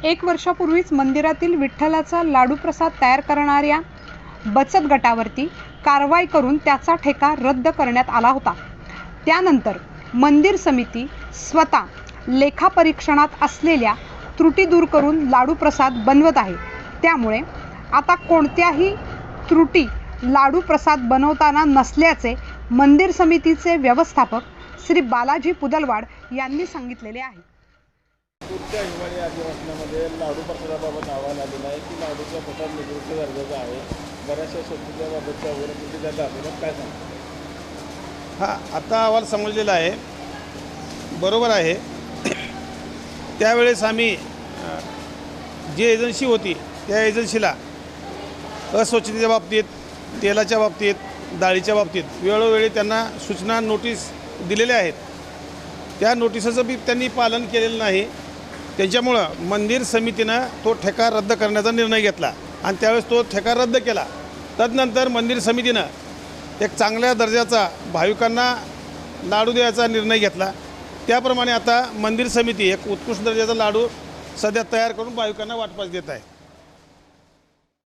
एक वर्षापूर्वीच मंदिरातील विठ्ठलाचा लाडू प्रसाद तयार करणाऱ्या बचत गटावरती कारवाई करून त्याचा ठेका रद्द करण्यात आला होता. त्यानंतर मंदिर समिती स्वतः लेखापरीक्षणात असलेल्या त्रुटी दूर करून लाडू प्रसाद बनवत आहे. त्यामुळे आता कोणत्याही त्रुटी लाडू प्रसाद बनवताना नसल्याचे मंदिर समितीचे व्यवस्थापक श्री बालाजी पुदलवाड यांनी सांगितलेले आहे. पुढच्या हिवाळी अधिवेशनामध्ये लाडू प्रसादाबाबत अहवाल आलेला आहे. की लाडूचा प्रसाद निवृत्त दर्जाचा आहे. बऱ्याचशा स्वच्छतेबाबतच्या वरती त्या दाखवण्यात काय सांगतो? हा आता अहवाल समजलेला आहे. बरोबर आहे. त्यावेळेस आम्ही जी एजन्सी होती त्या एजन्सीला अस्वच्छतेच्या बाबतीत तेलाच्या बाबतीत डाळीच्या बाबतीत वेळोवेळी त्यांना सूचना नोटीस दिलेल्या आहेत. त्या नोटिसाचं बी त्यांनी पालन केलेलं नाही. त्याच्यामुळं मंदिर समितीनं तो ठेका रद्द करण्याचा निर्णय घेतला. आणि त्यावेळेस तो ठेका रद्द केला. तदनंतर मंदिर समितीनं एक चांगल्या दर्जाचा भाविकांना लाडू द्यायचा निर्णय घेतला. त्याप्रमाणे आता मंदिर समिती एक उत्कृष्ट दर्जाचा लाडू सध्या तयार करून भाविकांना वाटपास देत आहे.